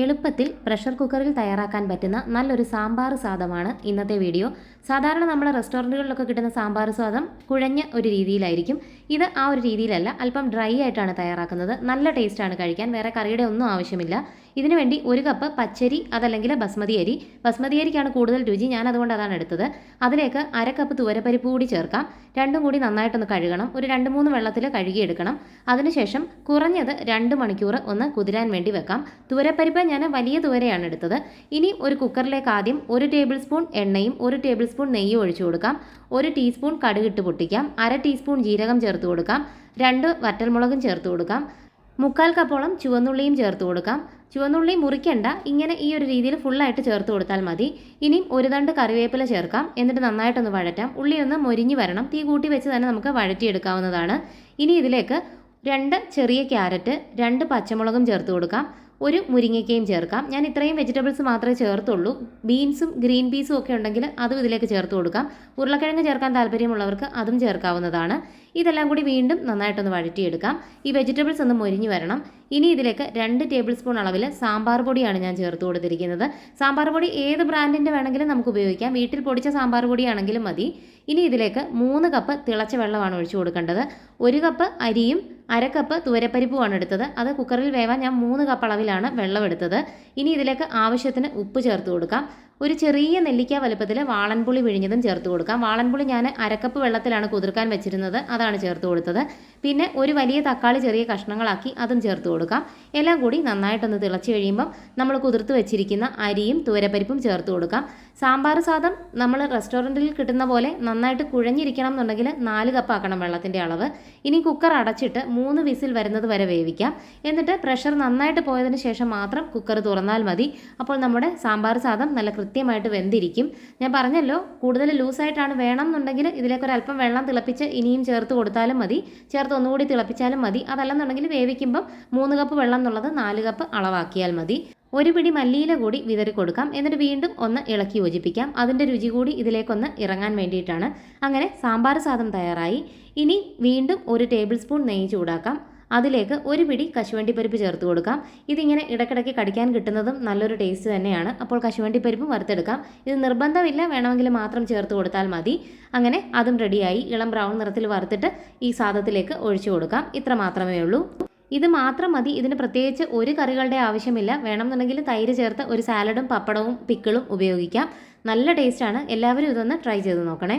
എളുപ്പത്തിൽ പ്രഷർ കുക്കറിൽ തയ്യാറാക്കാൻ പറ്റുന്ന നല്ലൊരു സാമ്പാർ സാധമാണ് ഇന്നത്തെ വീഡിയോ. സാധാരണ നമ്മൾ റെസ്റ്റോറന്റുകളിലൊക്കെ കിട്ടുന്ന സാമ്പാർ സാധം കുഴഞ്ഞ ഒരു രീതിയിലായിരിക്കും. ഇത് ആ ഒരു രീതിയിലല്ല അല്പം ഡ്രൈ ആയിട്ടാണ് തയ്യാറാക്കുന്നത്. നല്ല ടേസ്റ്റാണ് കഴിക്കാൻ. വേറെ കറിയുടെ ഒന്നും ആവശ്യമില്ല. ഇതിനു വേണ്ടി ഒരു കപ്പ് പച്ചരി അതല്ലെങ്കിൽ ബസ്മതി അരി. ബസ്മതി അരിക്കാണ് കൂടുതൽ രുചി. ഞാൻ അതുകൊണ്ട് അതാണ് എടുത്തത്. അതിലേക്ക് അര കപ്പ് തുവരപ്പരിപ്പ് കൂടി ചേർക്കാം. രണ്ടും കൂടി നന്നായിട്ടൊന്ന് കഴുകണം. ഒരു രണ്ട് മൂന്ന് വെള്ളത്തിൽ കഴുകിയെടുക്കണം. അതിനുശേഷം കുറഞ്ഞത് രണ്ട് മണിക്കൂർ ഒന്ന് കുതിരാൻ വേണ്ടി വെക്കാം. തുവരപ്പരിപ്പ് ഞാൻ വലിയ തുവരയാണ് എടുത്തത്. ഇനി ഒരു കുക്കറിലേക്ക് ആദ്യം ഒരു ടേബിൾ സ്പൂൺ എണ്ണയും ഒരു ടേബിൾ സ്പൂൺ നെയ്യും ഒഴിച്ചു കൊടുക്കാം. ഒരു ടീസ്പൂൺ കടുകിട്ട് പൊട്ടിക്കാം. അര ടീസ്പൂൺ ജീരകം ചേർത്ത് കൊടുക്കാം. രണ്ട് വറ്റൽമുളകും ചേർത്ത് കൊടുക്കാം. മുക്കാൽ കപ്പോളം ചുവന്നുള്ളിയും ചേർത്ത് കൊടുക്കാം. ചുവന്നുള്ളി മുറിക്കണ്ട. ഇങ്ങനെ ഈ ഒരു രീതിയിൽ ഫുള്ളായിട്ട് ചേർത്ത് കൊടുത്താൽ മതി. ഇനിയും ഒരു തണ്ട് കറിവേപ്പില ചേർക്കാം. എന്നിട്ട് നന്നായിട്ടൊന്ന് വഴറ്റാം. ഉള്ളി ഒന്ന് മൊരിഞ്ഞ് വരണം. തീ കൂട്ടി വെച്ച് തന്നെ നമുക്ക് വഴറ്റിയെടുക്കാവുന്നതാണ്. ഇനി ഇതിലേക്ക് രണ്ട് ചെറിയ ക്യാരറ്റ് രണ്ട് പച്ചമുളകും ചേർത്ത് കൊടുക്കാം. ഒരു മുരിങ്ങയ്ക്കയും ചേർക്കാം. ഞാൻ ഇത്രയും വെജിറ്റബിൾസ് മാത്രമേ ചേർത്തുള്ളൂ. ബീൻസും ഗ്രീൻ പീസും ഒക്കെ ഉണ്ടെങ്കിൽ അതും ഇതിലേക്ക് ചേർത്ത് കൊടുക്കാം. ഉരുളക്കിഴങ്ങ് ചേർക്കാൻ താല്പര്യമുള്ളവർക്ക് അതും ചേർക്കാവുന്നതാണ്. ഇതെല്ലാം കൂടി വീണ്ടും നന്നായിട്ടൊന്ന് വഴറ്റിയെടുക്കാം. ഈ വെജിറ്റബിൾസ് ഒന്ന് മൊരിഞ്ഞ് വരണം. ഇനി ഇതിലേക്ക് രണ്ട് ടേബിൾ സ്പൂൺ അളവിൽ സാമ്പാർ പൊടിയാണ് ഞാൻ ചേർത്ത് കൊടുത്തിരിക്കുന്നത്. സാമ്പാർ പൊടി ഏത് ബ്രാൻഡിന്റെ വേണമെങ്കിലും നമുക്ക് ഉപയോഗിക്കാം. വീട്ടിൽ പൊടിച്ച സാമ്പാർ പൊടിയാണെങ്കിലും മതി. ഇനി ഇതിലേക്ക് മൂന്ന് കപ്പ് തിളച്ച വെള്ളമാണ് ഒഴിച്ചു കൊടുക്കേണ്ടത്. ഒരു കപ്പ് അരിയും അര കപ്പ് തുവരപ്പരിപ്പുമാണ് എടുത്തത്. അത് കുക്കറിൽ വേവാൻ ഞാൻ മൂന്ന് കപ്പ് അളവിലാണ് വെള്ളം എടുത്തത്. ഇനി ഇതിലേക്ക് ആവശ്യത്തിന് ഉപ്പ് ചേർത്ത് കൊടുക്കാം. ഒരു ചെറിയ നെല്ലിക്ക വലുപ്പത്തിൽ വാളൻപുളി പിഴിഞ്ഞതും ചേർത്ത് കൊടുക്കാം. വാളൻപുളി ഞാൻ അരക്കപ്പ് വെള്ളത്തിലാണ് കുതിർക്കാൻ വെച്ചിരുന്നത്. അതാണ് ചേർത്ത് കൊടുത്തത്. പിന്നെ ഒരു വലിയ തക്കാളി ചെറിയ കഷ്ണങ്ങളാക്കി അതും ചേർത്ത് കൊടുക്കാം. എല്ലാം കൂടി നന്നായിട്ടൊന്ന് തിളച്ച് കഴിയുമ്പം നമ്മൾ കുതിർത്ത് വെച്ചിരിക്കുന്ന അരിയും തൂരപ്പരിപ്പും ചേർത്ത് കൊടുക്കാം. സാമ്പാർ സാദം നമ്മൾ റെസ്റ്റോറന്റിൽ കിട്ടുന്ന പോലെ നന്നായിട്ട് കുഴഞ്ഞിരിക്കണം എന്നുണ്ടെങ്കിൽ നാല് കപ്പ് ആക്കണം വെള്ളത്തിന്റെ അളവ്. ഇനി കുക്കർ അടച്ചിട്ട് മൂന്ന് വിസിൽ വരുന്നത് വരെ വേവിക്കാം. എന്നിട്ട് പ്രഷർ നന്നായിട്ട് പോയതിന് ശേഷം മാത്രം കുക്കർ തുറന്നാൽ മതി. അപ്പോൾ നമ്മുടെ സാമ്പാർ സാദം നല്ല കൃത്യമായിട്ട് വെന്തിരിക്കും. ഞാൻ പറഞ്ഞല്ലോ കൂടുതൽ ലൂസായിട്ടാണ് വേണം എന്നുണ്ടെങ്കിൽ ഇതിലേക്ക് ഒരു അല്പം വെള്ളം തിളപ്പിച്ച് ഇനിയും ചേർത്ത് കൊടുത്താലും മതി. ചേർത്ത് ഒന്നുകൂടി തിളപ്പിച്ചാലും മതി. അതല്ലെന്നുണ്ടെങ്കിൽ വേവിക്കുമ്പം മൂന്ന് കപ്പ് വെള്ളം എന്നുള്ളത് നാല് കപ്പ് അളവാക്കിയാൽ മതി. ഒരു പിടി മല്ലിയില കൂടി വിതറി കൊടുക്കാം. എന്നിട്ട് വീണ്ടും ഒന്ന് ഇളക്കി യോജിപ്പിക്കാം. അതിന്റെ രുചി കൂടി ഇതിലേക്കൊന്ന് ഇറങ്ങാൻ വേണ്ടിയിട്ടാണ്. അങ്ങനെ സാമ്പാർ സാദം തയ്യാറായി. ഇനി വീണ്ടും ഒരു ടേബിൾ സ്പൂൺ നെയ്യ് ചൂടാക്കാം. അതിലേക്ക് ഒരു പിടി കശുവണ്ടി പരിപ്പ് ചേർത്ത് കൊടുക്കാം. ഇതിങ്ങനെ ഇടയ്ക്കിടയ്ക്ക് കടിക്കാൻ കിട്ടുന്നതും നല്ലൊരു ടേസ്റ്റ് തന്നെയാണ്. അപ്പോൾ കശുവണ്ടി പരിപ്പ് വറുത്തെടുക്കാം. ഇത് നിർബന്ധമില്ല വേണമെങ്കിൽ മാത്രം ചേർത്ത് കൊടുത്താൽ മതി. അങ്ങനെ അതും റെഡിയായി ഇളം ബ്രൗൺ നിറത്തിൽ വറുത്തിട്ട് ഈ സാധത്തിലേക്ക് ഒഴിച്ചു കൊടുക്കാം. ഇത്ര മാത്രമേ ഉള്ളൂ. ഇത് മാത്രം മതി. ഇതിന് പ്രത്യേകിച്ച് ഒരു കറികളുടെ ആവശ്യമില്ല. വേണമെന്നുണ്ടെങ്കിൽ തൈര് ചേർത്ത് ഒരു സാലഡും പപ്പടവും പിക്കിളും ഉപയോഗിക്കാം. നല്ല ടേസ്റ്റാണ് എല്ലാവരും ഇതൊന്ന് ട്രൈ ചെയ്ത് നോക്കണേ.